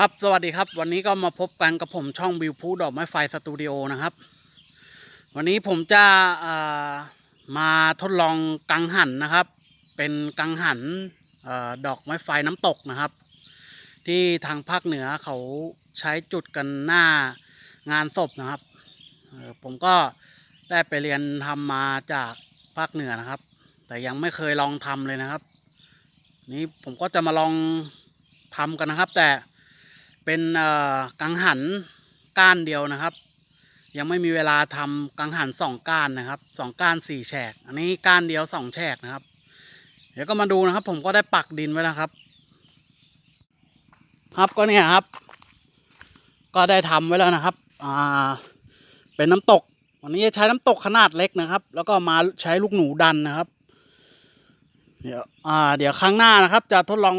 ครับสวัสดีครับ วันนี้ก็มาพบกันกับผมช่องวิวพูดอกไม้ไฟสตูดิโอนะครับ วันนี้ผมจะมาทดลองกังหันนะครับ เป็นกังหันอดอกไม้ไฟน้ำตกนะครับ ที่ทางภาคเหนือเขาใช้จุดกันหน้างานศพนะครับผมก็ได้ไปเรียนทำมาจากภาคเหนือนะครับ แต่ยังไม่เคยลองทำเลยนะครับ นี้ผมก็จะมาลองทำกันนะครับ แต่ เป็นกังหันก้านเดียวนะครับ ยังไม่มีเวลาทำกังหันสองก้านนะครับสองก้านสี่แฉก อันนี้ก้านเดียวสองแฉกนะครับ เดี๋ยวก็มาดูนะครับ ผมก็ได้ปักดินไว้แล้วครับ ครับก็เนี่ยครับ ก็ได้ทำไว้แล้วนะครับอ่าเป็นน้ำตก วันนี้จะใช้น้ำตกขนาดเล็กนะครับ แล้วก็มาใช้ลูกหนูดันนะครับเดี๋ยวอ่าเดี๋ยวครั้งหน้านะครับ จะทดลอง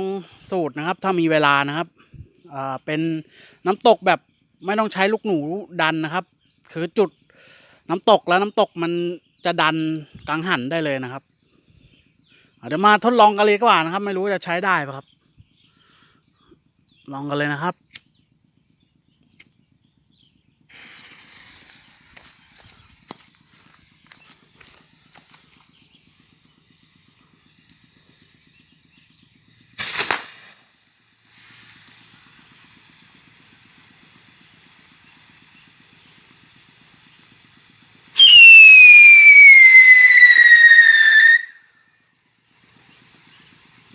สูตรนะครับ ถ้ามีเวลานะครับ อ่าเป็นน้ำตกแบบไม่ต้องใช้ลูกหนูดันนะครับ คือจุดน้ำตกแล้วน้ำตกมันจะดันกลางหันได้เลยนะครับเดี๋ยวมาทดลองกันเลยก็ว่านะครับ ไม่รู้จะใช้ได้ปะครับ ลองกันเลยนะครับ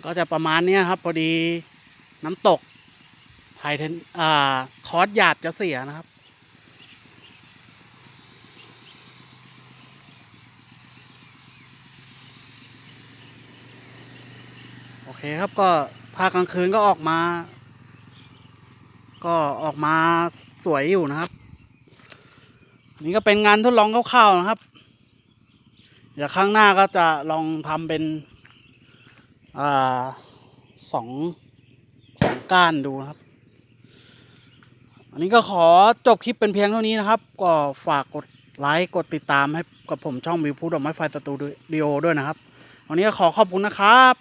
ก็จะประมาณนี้ครับ พอดีน้ำตกไฮเทนอ่า คอร์สหยาดจะเสียนะครับ โอเคครับก็ภาคกลางคืนก็ออกมา ก็ออกมาสวยอยู่นะครับ นี่ก็เป็นงานทดลองคร่าวๆนะครับ เดี๋ยวครั้งหน้าก็จะลองทำเป็น อ่าสองสองก้านดูนะครับ อันนี้ก็ขอจบคลิปเป็นเพียงเท่านี้นะครับ ก็ฝากกดไลค์กดติดตามให้กับผมช่องวิวพูดดอกไม้ไฟสตูดิโอด้วยนะครับ วันนี้ก็ขอขอบคุณนะครับ